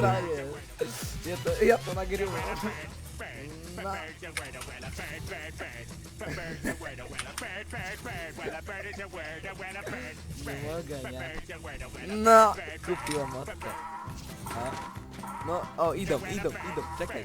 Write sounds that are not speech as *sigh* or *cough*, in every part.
daję. Ja to, ja to nagrywam. Nie. No, kupiłem motkę. A? No, o, idą, idą, idą, czekaj.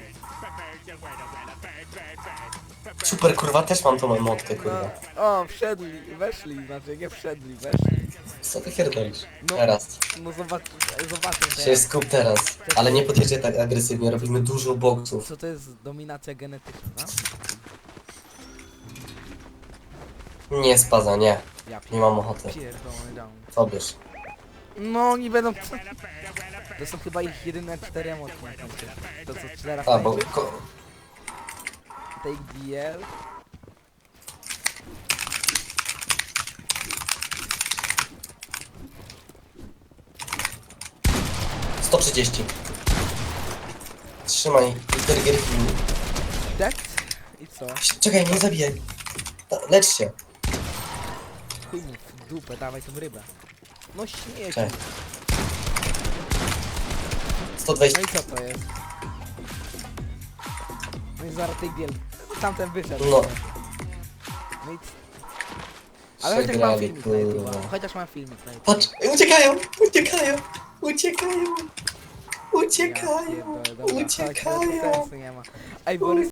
Super, kurwa, też mam tą emotkę, kurwa. No, o, wszedli, weszli, znaczy nie wszedli, weszli. Co ty pierdolisz? No. Teraz. No zobacz, zobaczę Się teraz. skup teraz. Ale nie podjeżdżaj tak agresywnie, robimy dużo boksów. Co to jest dominacja genetyczna? Nie spaza, nie. Ja Nie mam ochoty. pierdolony down. Pobierz. No, nie będą... *laughs* To są chyba ich jedyne cztery emocje na końcu. To co, cztera A, bo... Ko... Take DL. Sto trzydzieści. Trzymaj. Cztery gierki. Dead? I co? Czekaj, nie zabijaj. Ta- Lecz się. Chuj mu w dupę, dawaj tą rybę. No śmieci. Cześć. 120. No i co to jest? No i zaraz tej biel. Tamten wyszedł. No. No i c- Ale chociaż mam Przegrali, filmik na YouTube. Chociaż mam filmik na YouTube. Patrz, uciekają, uciekają, uciekają, Ja uciekają, pierdolę, dobra, chodź, uciekają. nie ma. Ej, Borys,